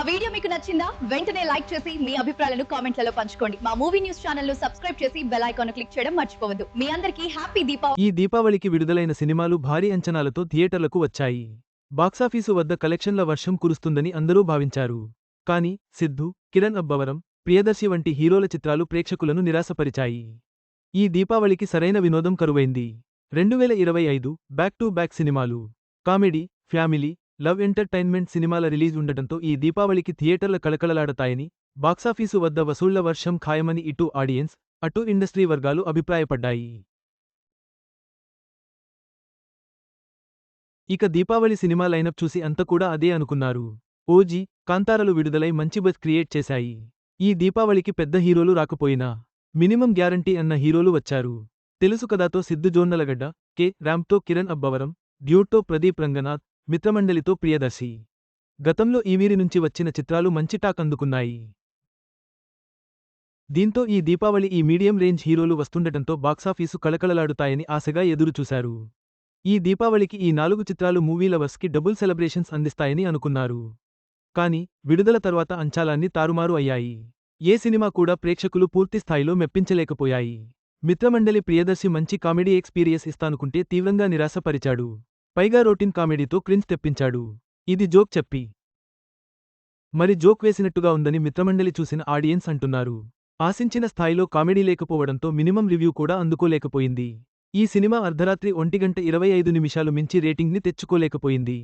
మా వీడియో మీకు నచ్చిందా? వెంటనే లైక్ చేసి మీ అభిప్రాయాలను కామెంట్లలో పంచుకోండి. మా మూవీ న్యూస్ ఛానల్ను సబ్స్క్రైబ్ చేసి బెల్ ఐకాన్ క్లిక్ చేయడం మర్చిపోవద్దు. మీ అందరికీ హ్యాపీ దీపావళి. ఈ దీపావళికి విడుదలైన సినిమాలు భారీ అంచనాలతో థియేటర్లకు వచ్చాయి. బాక్సాఫీసు వద్ద కలెక్షన్ల వర్షం కురుస్తుందని అందరూ భావించారు. కానీ సిద్ధు కిరణ్ అబ్బవరం ప్రియదర్శి వంటి హీరోల చిత్రాలు ప్రేక్షకులను నిరాశపరిచాయి. ఈ దీపావళికి సరైన వినోదం కరువైంది. రెండువేల ఇరవై ఐదు బ్యాక్ టు బ్యాక్ సినిమాలు. కామెడీ ఫ్యామిలీ లవ్ ఎంటర్టైన్మెంట్ సినిమాల రిలీజ్ ఉండటంతో ఈ దీపావళికి థియేటర్ల కళకళలాడతాయని బాక్సాఫీసు వద్ద వసూళ్ళ వర్షం ఖాయమని ఇటు ఆడియన్స్ అటు ఇండస్ట్రీ వర్గాలు అభిప్రాయపడ్డాయి. ఇక దీపావళి సినిమా లైనప్ చూసి అంత కూడా అదే అనుకున్నారు. ఓజీ కాంతారలు విడుదలై మంచి బస్ క్రియేట్ చేశాయి. ఈ దీపావళికి పెద్ద హీరోలు రాకపోయినా మినిమం గ్యారంటీ అన్న హీరోలు వచ్చారు. తెలుసు కదాతో సిద్ధు జోన్నలగడ్డ కె. ర్యాంప్తో కిరణ్ అబ్బవరం డ్యూట్తో ప్రదీప్ రంగనాథ్ మిత్రమండలితో ప్రియదర్శి. గతంలో ఈ వీరి నుంచి వచ్చిన చిత్రాలు మంచి టాక్ అందుకున్నాయి. దీంతో ఈ దీపావళి ఈ మీడియం రేంజ్ హీరోలు వస్తుండటంతో బాక్సాఫీసు కళకళలాడుతాయని ఆశగా ఎదురుచూశారు ఈ దీపావళికి ఈ నాలుగు చిత్రాలు మూవీ లవర్స్కి డబుల్ సెలబ్రేషన్స్ అందిస్తాయని అనుకున్నారు. కానీ విడుదల తర్వాత అంచాలాన్ని తారుమారు అయ్యాయి. ఏ సినిమా కూడా ప్రేక్షకులు పూర్తిస్థాయిలో మెప్పించలేకపోయాయి. మిత్రమండలి ప్రియదర్శి మంచి కామెడీ ఎక్స్పీరియన్స్ ఇస్తానుకుంటే తీవ్రంగా నిరాశపరిచాడు. పైగా రోటిన్ కామెడీతో క్రింజ్ తెప్పించాడు. ఇది జోక్ చెప్పి. మరి జోక్ వేసినట్టుగా ఉందని మిత్రమండలి చూసిన ఆడియన్స్ అంటున్నారు. ఆశించిన స్థాయిలో కామెడీ లేకపోవడంతో మినిమం రివ్యూ కూడా అందుకోలేకపోయింది. ఈ సినిమా అర్ధరాత్రి ఒంటిగంట ఇరవై ఐదు నిమిషాలు మించి రేటింగ్ని తెచ్చుకోలేకపోయింది.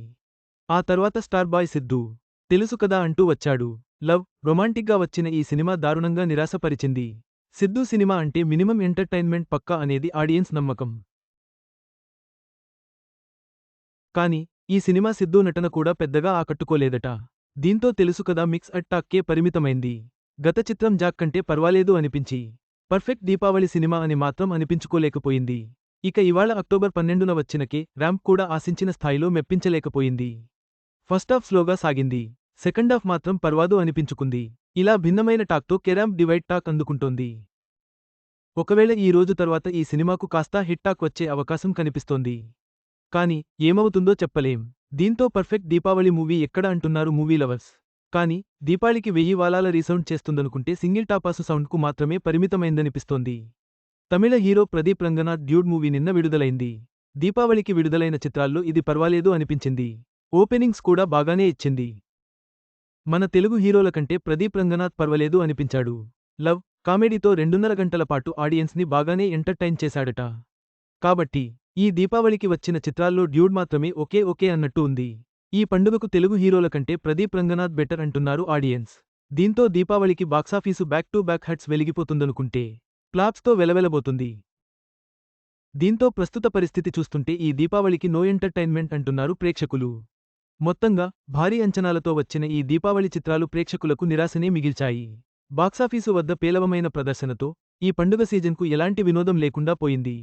ఆ తర్వాత స్టార్ బాయ్ సిద్ధు. తెలుసు కదా అంటూ వచ్చాడు. లవ్ రొమాంటిక్గా వచ్చిన ఈ సినిమా దారుణంగా నిరాశపరిచింది. సిద్ధు సినిమా అంటే మినిమం ఎంటర్టైన్మెంట్ పక్కా అనేది ఆడియన్స్ నమ్మకం. కాని ఈ సినిమా సిద్ధూ నటన కూడా పెద్దగా ఆకట్టుకోలేదట. దీంతో తెలుసు కదా మిక్స్ అట్టాక్కే పరిమితమైంది. గత చిత్రం జాక్ కంటే పర్వాలేదు అనిపించి పర్ఫెక్ట్ దీపావళి సినిమా అని మాత్రం అనిపించుకోలేకపోయింది. ఇక ఇవాళ అక్టోబర్ పన్నెండున వచ్చినకే ర్యాంప్ కూడా ఆశించిన స్థాయిలో మెప్పించలేకపోయింది. ఫస్టాఫ్ స్లోగా సాగింది. సెకండాఫ్ మాత్రం పర్వాదు అనిపించుకుంది. ఇలా భిన్నమైన టాక్తో కెరాంప్ డివైడ్ టాక్ అందుకుంటోంది. ఒకవేళ ఈ రోజు తర్వాత ఈ సినిమాకు కాస్తా హిట్ టాక్ వచ్చే అవకాశం కనిపిస్తోంది. కాని ఏమవుతుందో చెప్పలేం. దీంతో పర్ఫెక్ట్ దీపావళి మూవీ ఎక్కడ అంటున్నారు మూవీ లవర్స్? కాని దీపావళికి వెయ్యి వాలాల రీసౌండ్ చేస్తుందనుకుంటే సింగిల్ టాపాసు సౌండ్కు మాత్రమే పరిమితమైందనిపిస్తోంది. తమిళ hero Pradeep Ranganath dude movie నిన్న విడుదలైంది. దీపావళికి విడుదలైన చిత్రాల్లో ఇది పర్వాలేదు అనిపించింది. ఓపెనింగ్స్ కూడా బాగానే ఇచ్చింది. మన తెలుగు హీరోల కంటే ప్రదీప్ రంగనాథ్ పర్వాలేదు అనిపించాడు. లవ్ కామెడీతో రెండున్నర గంటల పాటు ఆడియన్స్ని బాగానే ఎంటర్టైన్ చేశాడట. కాబట్టి ఈ దీపావళికి వచ్చిన చిత్రాల్లో డ్యూడ్ మాత్రమే ఒకే ఒకే అన్నట్టు ఉంది. ఈ పండుగకు తెలుగు హీరోల కంటే ప్రదీప్ రంగనాథ్ బెటర్ అంటున్నారు ఆడియన్స్. దీంతో దీపావళికి box office back to back hits వెలిగిపోతుందనుకుంటే ఫ్లాప్స్తో వెలవెలబోతుంది. దీంతో ప్రస్తుత పరిస్థితి చూస్తుంటే ఈ దీపావళికి నో ఎంటర్టైన్మెంట్ అంటున్నారు ప్రేక్షకులు. మొత్తంగా భారీ అంచనాలతో వచ్చిన ఈ దీపావళి చిత్రాలు ప్రేక్షకులకు నిరాశనే మిగిల్చాయి. బాక్సాఫీసు వద్ద పేలవమైన ప్రదర్శనతో ఈ పండుగ సీజన్కు ఎలాంటి వినోదం లేకుండా పోయింది.